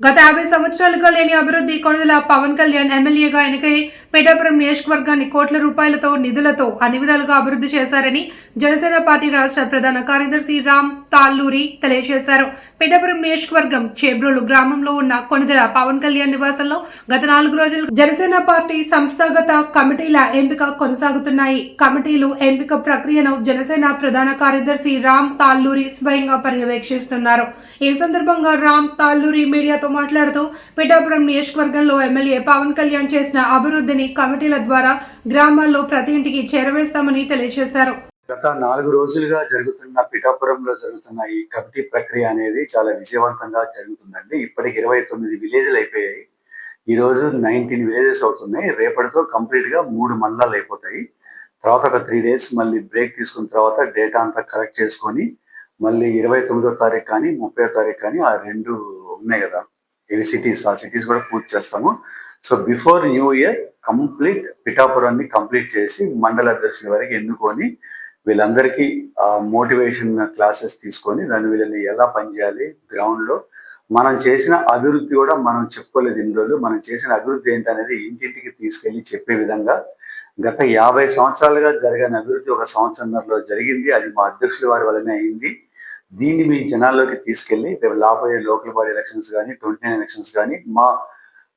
గత యాభై సంవత్సరాలుగా లేని అభివృద్ధి కొనుదల పవన్ కళ్యాణ్ ఎమ్మెల్యేగా ఎన్నికై పేటాపురం నియోజకవర్గాన్ని కోట్ల రూపాయలతో నిధులతో అన్ని విధాలుగా అభివృద్ధి చేశారని జనసేన పార్టీ రాష్ట్ర ప్రధాన కార్యదర్శి రామ్ తాల్లూరి తెలియజేశారు. పేటాపురం నియోజకవర్గం చేబ్రోలు గ్రామంలో ఉన్న కొనిదెల పవన్ కళ్యాణ్ నివాసంలో గత నాలుగు రోజులు జనసేన పార్టీ సంస్థాగత కమిటీల ఎంపిక కొనసాగుతున్నాయి. కమిటీలు ఎంపిక ప్రక్రియను జనసేన ప్రధాన కార్యదర్శి రామ్ తాల్లూరి స్వయంగా పర్యవేక్షిస్తున్నారు. ఈ సందర్భంగా రామ్ తాల్లూరి మీడియాతో మాట్లాడుతూ పిఠాపురం నియోజకవర్గంలో ఎమ్మెల్యే పవన్ కళ్యాణ్ చేసిన అభివృద్ధిని కమిటీల ద్వారా గ్రామాల్లో ప్రతి ఇంటికి చేరవేస్తామని తెలియజేశారు. గత నాలుగు రోజులుగా జరుగుతున్న పిఠాపురంలో జరుగుతున్న ఈ కమిటీ ప్రక్రియ అనేది చాలా విజయవంతంగా జరుగుతుందండి. ఇప్పటికి ఇరవై తొమ్మిది విలేజ్లు అయిపోయాయి. ఈ రోజు నైన్టీన్ విలేజెస్ అవుతున్నాయి. రేపటితో కంప్లీట్గా మూడు మండలాలు అయిపోతాయి. తర్వాత ఒక త్రీ డేస్ మళ్ళీ బ్రేక్ తీసుకున్న తర్వాత డేటా అంతా కలెక్ట్ చేసుకొని మళ్ళీ ఇరవై తొమ్మిదో తారీఖు కానీ ముప్పై తారీఖు కానీ ఆ రెండు ఉన్నాయి కదా. ఇవి సిటీస్ ఆ సిటీస్ కూడా పూర్తి చేస్తాము. So before new year complete పిఠాపురాన్ని complete చేసి మండల అధ్యక్షుల వరకు ఎన్నుకొని వీళ్ళందరికీ మోటివేషన్ క్లాసెస్ తీసుకొని దాన్ని వీళ్ళని ఎలా పనిచేయాలి గ్రౌండ్లో మనం చేసిన అభివృద్ధి కూడా మనం చెప్పుకోలేదు ఇన్ని రోజులు. మనం చేసిన అభివృద్ధి ఏంటనేది ఇంటింటికి తీసుకెళ్ళి చెప్పే విధంగా గత యాభై సంవత్సరాలుగా జరగని అభివృద్ధి ఒక సంవత్సరంలో జరిగింది. అది మా అధ్యక్షుల వారి వల్లనే అయింది. దీన్ని మీ జనాల్లోకి తీసుకెళ్ళి రేపు రాబోయే లోకల్ బాడీ ఎలక్షన్స్ కానీ ట్వంటీ నైన్ ఎలక్షన్స్ కానీ మా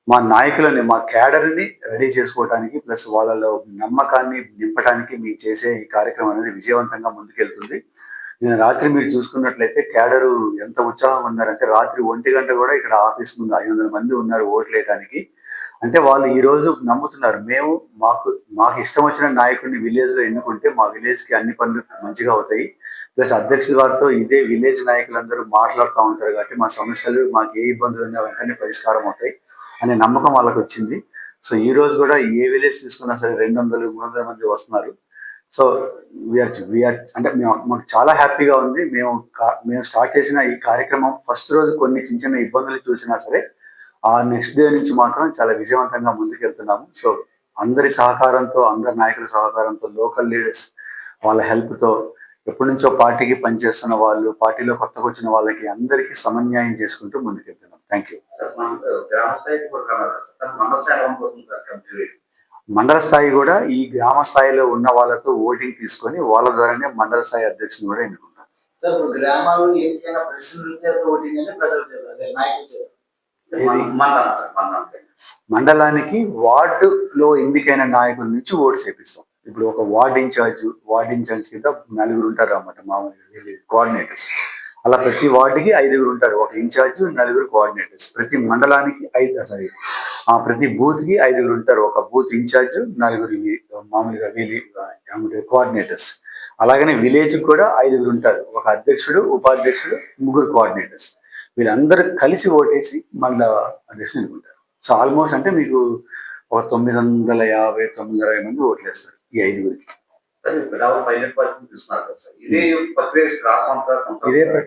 మా నాయకులని మా క్యాడర్ని రెడీ చేసుకోవడానికి ప్లస్ వాళ్ళలో నమ్మకాన్ని నింపడానికి మీ చేసే ఈ కార్యక్రమం అనేది విజయవంతంగా ముందుకెళ్తుంది. నేను రాత్రి మీరు చూసుకున్నట్లయితే క్యాడరు ఎంత ఉత్సాహం ఉన్నారంటే రాత్రి ఒంటి గంట కూడా ఇక్కడ ఆఫీస్ ముందు ఐదు వందల మంది ఉన్నారు ఓట్లేయడానికి అంటే వాళ్ళు ఈరోజు నమ్ముతున్నారు మేము మాకు మాకు ఇష్టం వచ్చిన నాయకుడిని విలేజ్లో ఎన్నుకుంటే మా విలేజ్కి అన్ని పనులు మంచిగా అవుతాయి. ప్లస్ అధ్యక్షుల వారితో ఇదే విలేజ్ నాయకులందరూ మాట్లాడుతూ ఉంటారు కాబట్టి మా సమస్యలు మాకు ఏ ఇబ్బందులు ఉన్నా వెంటనే పరిష్కారం అవుతాయి అనే నమ్మకం వాళ్ళకి వచ్చింది. సో ఈ రోజు కూడా ఏ విలేజ్ తీసుకున్నా సరే రెండు వందలు మూడు వందల మంది వస్తున్నారు. సో వీఆర్ వీఆర్ అంటే మేము మాకు చాలా హ్యాపీగా ఉంది. మేము కా- మేము స్టార్ట్ చేసిన ఈ కార్యక్రమం ఫస్ట్ రోజు కొన్ని చిన్న చిన్న ఇబ్బందులు చూసినా సరే ఆ నెక్స్ట్ డే నుంచి మాత్రం చాలా విజయవంతంగా ముందుకెళ్తున్నాము. సో అందరి సహకారంతో అందరి నాయకుల సహకారంతో లోకల్ లీడర్స్ వాళ్ళ హెల్ప్తో ఎప్పటి నుంచో పార్టీకి పనిచేస్తున్న వాళ్ళు పార్టీలో కొత్తగా వచ్చిన వాళ్ళకి అందరికీ సమన్యాయం చేసుకుంటూ ముందుకెళ్తున్నాం. థ్యాంక్ యూ మండల స్థాయి కూడా ఈ గ్రామ స్థాయిలో ఉన్న వాళ్ళతో ఓటింగ్ తీసుకొని వాళ్ళ ద్వారానే మండల స్థాయి అధ్యక్షుని కూడా ఎన్నుకుంటాం సార్ ఇప్పుడు గ్రామాల్లో మండలానికి వార్డులో ఎన్నికైన నాయకుల నుంచి ఓటు చేపిస్తాం. ఇప్పుడు ఒక వార్డ్ ఇన్ఛార్జ్ వార్డ్ ఇన్ఛార్జ్ కింద నలుగురు ఉంటారు అన్నమాట మామూలుగా కోఆర్డినేటర్స్. అలా ప్రతి వార్డుకి ఐదుగురు ఉంటారు. ఒక ఇన్ఛార్జ్ నలుగురు కోఆర్డినేటర్స్. ప్రతి మండలానికి ఐదు సారీ ఆ ప్రతి బూత్కి ఐదుగురు ఉంటారు. ఒక బూత్ ఇన్ఛార్జ్ నలుగురు మామూలుగా వీలి కోఆర్డినేటర్స్. అలాగనే విలేజ్ కూడా ఐదుగురు ఉంటారు. ఒక అధ్యక్షుడు ఉపాధ్యక్షుడు ముగ్గురు కోఆర్డినేటర్స్. వీళ్ళందరూ కలిసి ఓటేసి మళ్ళా అధ్యక్షుడు ఎన్నుకుంటారు సో ఆల్మోస్ట్ అంటే మీకు ఒక తొమ్మిది వందల యాభై తొమ్మిది వందల ఇరవై మంది ఓట్లు వేస్తారు ఈ ఐదుగురికి ఇదే